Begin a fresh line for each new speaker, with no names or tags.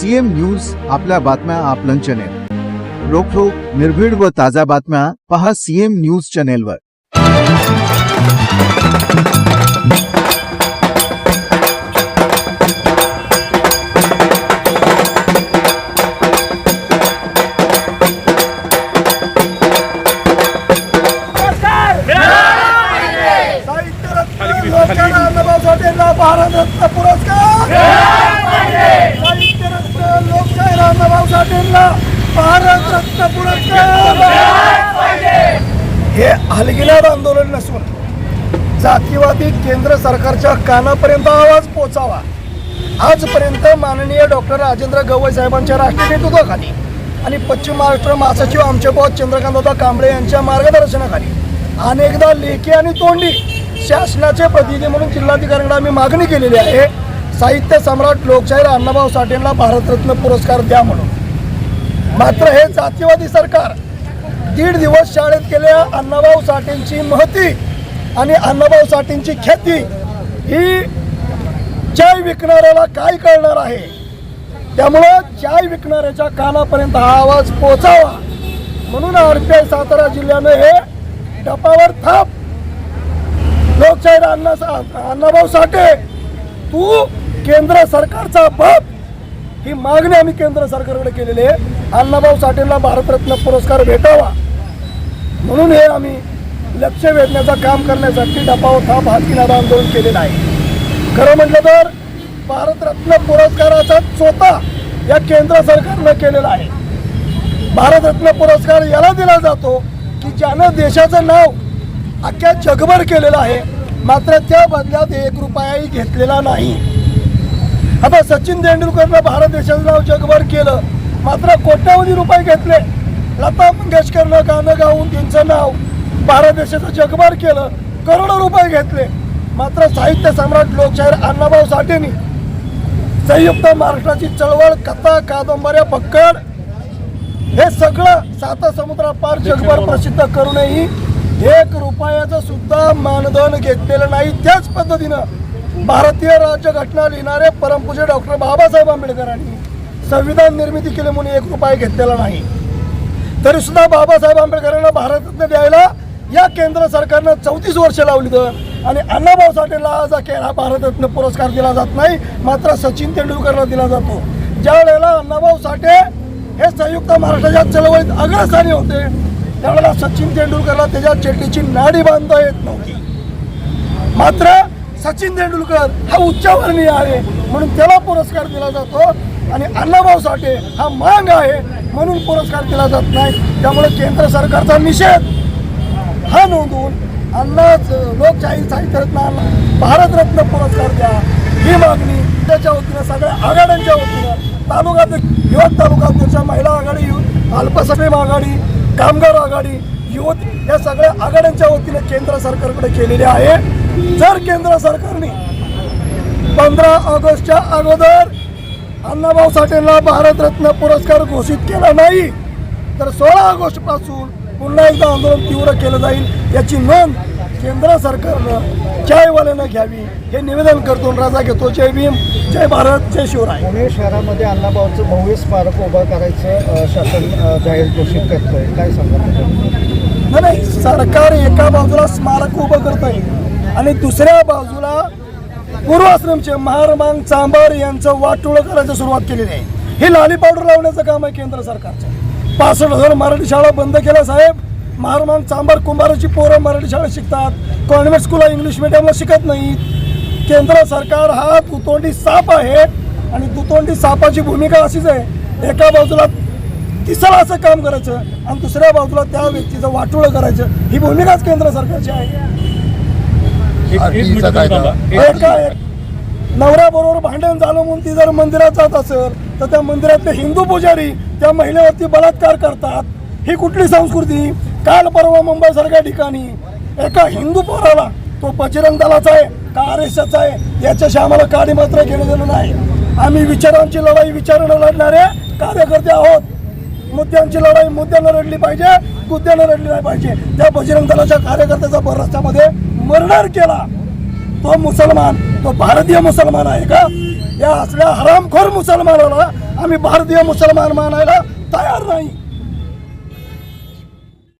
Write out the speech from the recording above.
CM news आपल्या बातम्या आपलं चॅनेल रोखोक निर्भीड व ताज्या बातम्या पहा सीएम न्यूज चॅनेलवर
पुरस्कार साहित्यरत्न साठेंना भारत रत्न पुरस्कार हे हलगिनार आंदोलन नसून जातीवादी केंद्र सरकारच्या कानापर्यंत आवाज पोचावा. आजपर्यंत माननीय डॉक्टर राजेंद्र गवई साहेबांच्या राष्ट्रीय नेतृत्वाखाली आणि पश्चिम महाराष्ट्र महासचिव आमचे बॉस चंद्रकांतदा कांबळे यांच्या मार्गदर्शनाखाली अनेकदा लेखी आणि तोंडी शासनाचे प्रतिनिधी म्हणून जिल्हाधिकाऱ्यांना आम्ही मागणी केलेली आहे. साहित्य सम्राट लोकशाहीर अण्णाभाऊ साठेंना भारतरत्न पुरस्कार द्या म्हणून. मात्र हे जातीवादी सरकार दीड दिवस शाळेत गेल्या अण्णाभाऊ साठेंची महती आणि अण्णाभाऊ साठेंची ख्याती ही चाय विकणाऱ्याला काय कळणार आहे? त्यामुळं चाय विकणाऱ्याच्या कानापर्यंत हा आवाज पोचावा म्हणून आर पी आय सातारा जिल्ह्यानं हे डपावर थाप. लोकशाहीर अण्णा अण्णाभाऊ साठे तू केंद्र सरकारचा बाप. ही मागणी आम्ही केंद्र सरकारकडे केलेली आहे. अण्णाभाऊ साठेंना भारतरत्न पुरस्कार भेटावा. म्हणून हे आम्ही लक्ष वेधण्याचं काम करण्यासाठी डपाव थाप हातकिनारा आंदोलन केलेलं आहे. खरं म्हटलं तर भारतरत्न पुरस्काराचा चोता या केंद्र सरकारनं केलेला आहे. भारतरत्न पुरस्कार याला दिला जातो की ज्यानं देशाचं नाव अख्ख्या जगभर केलेलं आहे. मात्र त्या बदल्यात एक रुपयाही घेतलेला नाही. आता सचिन तेंडुलकरनं भारत देशाचं नाव जगभर केलं. मात्र कोट्यावधी रुपये घेतले. लता मंगेशकरनं गाणं गाऊन त्यांचं नाव भारत देशाचं जगभर केलं. करोडो रुपये घेतले. मात्र साहित्य सम्राट लोकशाहीर अण्णाभाऊ साठेंनी संयुक्त महाराष्ट्राची चळवळ कथा कादंबऱ्या पक्कड हे सगळं सात समुद्रापार जगभर प्रसिद्ध करूनही एक रुपयाचं सुद्धा मानधन घेतलेलं नाही. त्याच पद्धतीनं भारतीय राज्यघटना लिहिणारे परमपूज्य डॉक्टर बाबासाहेब आंबेडकरांनी संविधान निर्मिती केली म्हणून एक उपाय घेतलेला नाही. तरी सुद्धा बाबासाहेब आंबेडकरांना भारतरत्न द्यायला या केंद्र सरकारनं चौतीस वर्ष लावली तर आणि अण्णाभाऊ साठेला आज अखेर हा भारतरत्न पुरस्कार दिला जात नाही मात्र सचिन तेंडुलकरला दिला जातो. ज्या वेळेला अण्णाभाऊ साठे हे संयुक्त महाराष्ट्राच्या चळवळीत अग्रस्थानी होते त्यावेळेला सचिन तेंडुलकरला त्याच्या चेटीची नाडी बांधता येत नव्हती. मात्र सचिन तेंडुलकर हा उच्चावर्णीय आहे. म्हणून त्याला पुरस्कार दिला जातो. आणि अण्णाभाऊ साठे हा मांग आहे. म्हणून पुरस्कार दिला जात नाही. त्यामुळे केंद्र सरकारचा निषेध हा नोंदवून अण्णाच लोकशाही साहित्यरत्न भारतरत्न पुरस्कार द्या. ही मागणी त्याच्या वतीनं सगळ्या आघाड्यांच्या वतीनं तालुका युवक तालुका महिला आघाडी यु- आघाडी कामगार आघाडी युवती या सगळ्या आघाड्यांच्या वतीने केंद्र सरकारकडे केलेले आहे. जर केंद्र सरकारने पंधरा ऑगस्टच्या अगोदर अण्णाभाऊ साठेंना भारतरत्न पुरस्कार घोषित केला नाही तर सोळा ऑगस्टपासून पुन्हा एकदा आंदोलन तीव्र केलं जाईल याची नोंद केंद्र सरकारनं चायवाल्यानं घ्यावी हे निवेदन करतो राजा घेतो. जय भीम जय भारत जय शिवराय.
पुणे शहरामध्ये अण्णाभाऊचं भव्य स्मारक उभं करायचं शासन जाहीर घोषित करतंय. काय सांगा
नाही, सरकार एका बाजूला स्मारक उभं करत आहे आणि दुसऱ्या बाजूला पूर्वाश्रमचे महारमांग चांबार यांचं वाटोळं करायला सुरुवात केलेली आहे. हे लाली पावडर लावण्याचं काम आहे केंद्र सरकारचं. पासष्ट हजार मराठी शाळा बंद केल्या साहेब. महारमांग चांबार कुंभाराची पोरं मराठी शाळेत शिकतात. कॉन्व्हेंट स्कूलला इंग्लिश मिडियमला शिकत नाहीत. केंद्र सरकार हा दुतोंडी साप आहे आणि दुतोंडी सापाची भूमिका अशीच आहे. एका बाजूला तिसरं असं काम करायचं आणि दुसऱ्या बाजूला त्या व्यक्तीचं वाटोळं करायचं. ही भूमिकाच केंद्र सरकारची आहे. एका नवऱ्याबरोबर भांडण झालं म्हणून ती जर मंदिरात जात असेल तर त्या मंदिरातले हिंदू पुजारी त्या महिलेवरती बलात्कार करतात. ही कुठली संस्कृती? काल परवा मुंबईसारख्या ठिकाणी एका हिंदू पोराला तो बजरंग दलाचा आहे का आर एस आहे याच्याशी आम्हाला काडी मात्र घेणं देणं नाही. आम्ही विचारांची लढाई विचारानं लढणारे कार्यकर्ते आहोत. मुद्द्यांची लढाई मुद्द्यानं लढली पाहिजे मुद्द्यानं लढली नाही पाहिजे. त्या बजरंग दलाच्या कार्यकर्त्याचा भर रस्त्यामध्ये मर्डर केला. तो मुसलमान तो भारतीय मुसलमान आहे का? या असल्या हरामखोर मुसलमानाला आम्ही भारतीय मुसलमान मानायला तयार नाही.